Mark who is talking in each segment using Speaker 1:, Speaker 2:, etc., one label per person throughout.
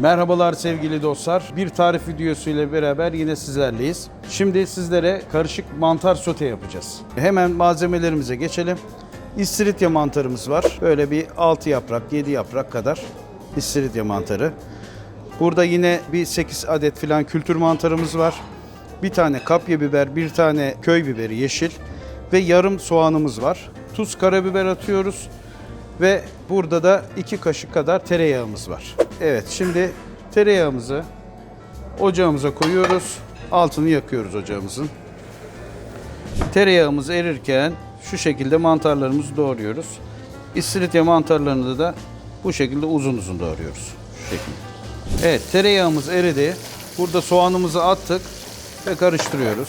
Speaker 1: Merhabalar sevgili dostlar. Bir tarif videosu ile beraber yine sizlerleyiz. Şimdi sizlere karışık mantar sote yapacağız. Hemen malzemelerimize geçelim. İstiridye mantarımız var. Böyle bir 6 yaprak, 7 yaprak kadar istiridye mantarı. Burada yine bir 8 adet filan kültür mantarımız var. Bir tane kapya biber, bir tane köy biberi yeşil ve yarım soğanımız var. Tuz, karabiber atıyoruz. Ve burada da iki kaşık kadar tereyağımız var. Evet şimdi tereyağımızı ocağımıza koyuyoruz. Altını yakıyoruz ocağımızın. Tereyağımız erirken şu şekilde mantarlarımızı doğruyoruz. İstiridye mantarlarını da bu şekilde uzun uzun doğruyoruz. Şu şekilde. Evet tereyağımız eridi. Burada soğanımızı attık ve karıştırıyoruz.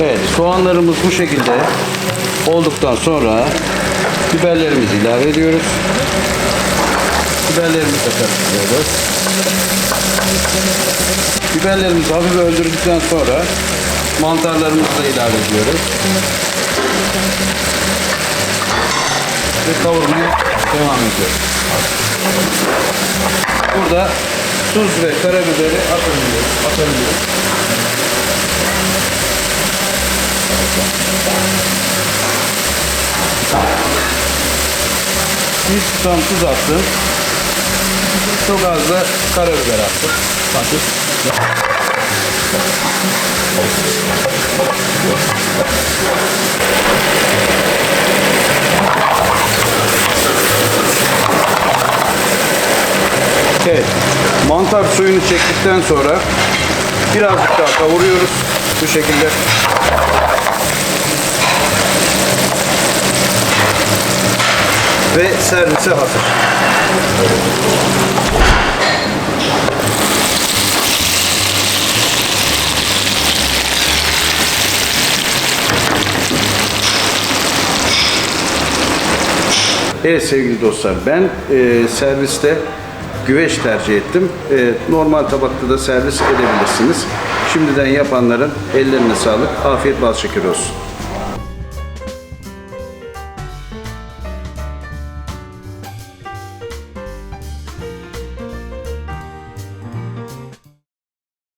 Speaker 1: Evet, soğanlarımız bu şekilde olduktan sonra biberlerimizi ilave ediyoruz. Biberlerimizi de karıştırıyoruz. Biberlerimizi hafif öldürdükten sonra mantarlarımızı da ilave ediyoruz. Ve kavurmaya devam ediyoruz. Burada tuz ve karabiberi atabiliyoruz. atabiliyoruz. Bir tutam tuz attım. Çok az da karabiber attım. Hafif. Evet. Mantar suyunu çektikten sonra birazcık daha kavuruyoruz. Bu şekilde. Ve servise hazır. Evet sevgili dostlar ben e, serviste güveç tercih ettim. E, normal tabakta da servis edebilirsiniz. Şimdiden yapanların ellerine sağlık. Afiyet bal şeker olsun.